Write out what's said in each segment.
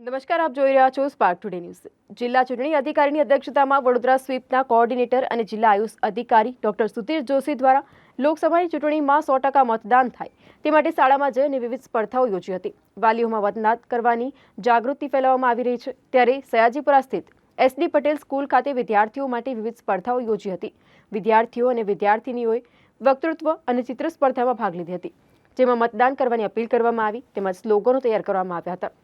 નમસ્કાર, આપ જોઈ રહ્યા છો સ્પાર્ક ટુડે ન્યૂઝ જિલ્લા ચૂંટણી અધિકારીની અધ્યક્ષતામાં વડોદરા સ્વીપના કોઓર્ડિનેટર અને જિલ્લા આયુષ અધિકારી ડોક્ટર સુધીર જોશી દ્વારા લોકસભાની ચૂંટણીમાં સો ટકા મતદાન થાય. તે માટે શાળામાં જઈને વિવિધ સ્પર્ધાઓ યોજી હતી. વાલીઓમાં મતદાન કરવાની જાગૃતિ ફેલાવવામાં આવી રહી છે. ત્યારે સયાજીપુરા સ્થિત એસડી પટેલ સ્કૂલ ખાતે વિદ્યાર્થીઓ માટે વિવિધ સ્પર્ધાઓ યોજી હતી. વિદ્યાર્થીઓ અને વિદ્યાર્થિનીઓએ વક્તૃત્વ અને ચિત્ર સ્પર્ધામાં ભાગ લીધી હતી. જેમાં મતદાન કરવાની અપીલ કરવામાં આવી. તેમજ સ્લોગનો તૈયાર કરવામાં આવ્યા હતા.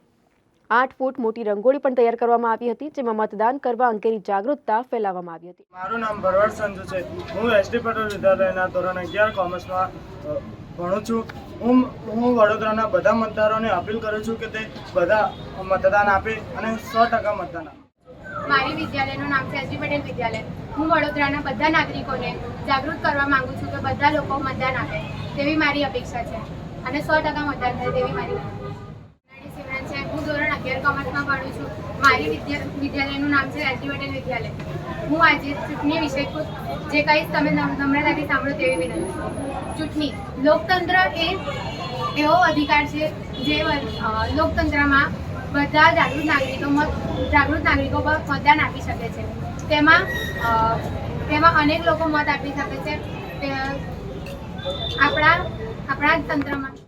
આઠ ફૂટ મોટી રંગોળી પણ તૈયાર કરવામાં આવી હતી જેમાં મતદાન કરવા અંગેની જાગૃતતા ફેલાવવામાં આવી હતી. મારું નામ ભરવાડ સંજુ છે. હું એસડી પટેલ વિદ્યાલયના ધોરણ અગિયાર કોમર્સમાં ભણું છું. હું હું વડોદરાના બધા મતદારોને અપીલ કરું છું કે તે બધા મતદાન આપે અને સો ટકા મતદાન આપે. મારી વિદ્યાલયનું નામ છે એસડી પટેલ વિદ્યાલય. હું વડોદરાના બધા નાગરિકોને જાગૃત કરવા માંગુ છું કે બધા લોકો મતદાન આપે તેવી મારી અપેક્ષા છે. અને સો ટકા મતદાન થાય તેવી મારી અગિયાર કોમર્સમાં ભણું છું. મારી વિદ્યા, વિદ્યાલયનું નામ છે રાજીવ પટેલ વિદ્યાલય. હું આજે ચૂંટણી વિશે જે કહીશ તમે નમ- નમ્રતાથી સાંભળો તેવી વિનંતી ચૂંટણી. લોકતંત્ર એ એવો અધિકાર છે જે લોકતંત્રમાં બધા જાગૃત નાગરિકો મત, જાગૃત નાગરિકો મતદાન આપી શકે છે. તેમાં તેમાં અનેક લોકો મત આપી શકે છે. આપણા આપણા તંત્રમાં.